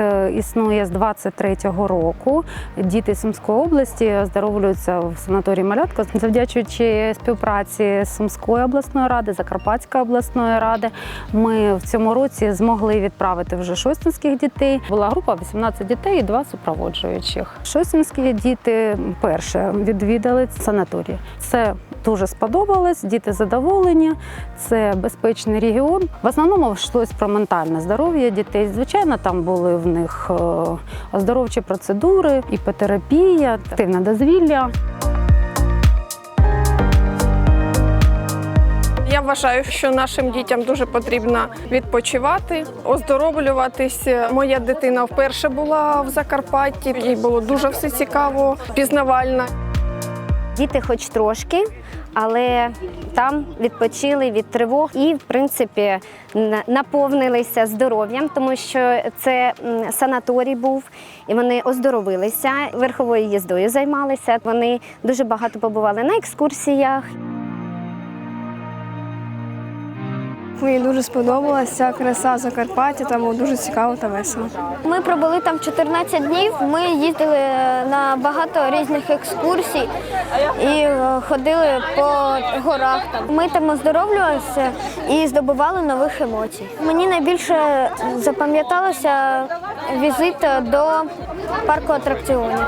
е, існує з 23-го року. Діти Сумської області оздоровлюються в санаторії Малятка, завдячуючи співпраці Сумської обласної ради, Закарпатської обласної ради. Ми в цьому році змогли відправити вже шостинських дітей. Була група 18 дітей і два супроводжуючих. Шостинські діти перше відвідали санаторій. Це дуже сподобалось. Діти задоволені. Це безпечний регіон. В основному йшлось про ментальне здоров'я дітей. Звичайно, там були в них е, оздоровчі процедури, іпотерапія, активне дозвілля. Я вважаю, що нашим дітям дуже потрібно відпочивати, оздоровлюватись. Моя дитина вперше була в Закарпатті. Їй було дуже все цікаво, пізнавально. Діти хоч трошки, але там відпочили від тривог і, в принципі, наповнилися здоров'ям, тому що це санаторій був, і вони оздоровилися, верховою їздою займалися. Вони дуже багато побували на екскурсіях. Мені дуже сподобалася краса Закарпаття, там дуже цікаво та весело. Ми пробули там 14 днів. Ми їздили на багато різних екскурсій і е, ходили по горах. Ми там оздоровлювалися і здобували нових емоцій. Мені найбільше запам'яталося візит до парку атракціонів.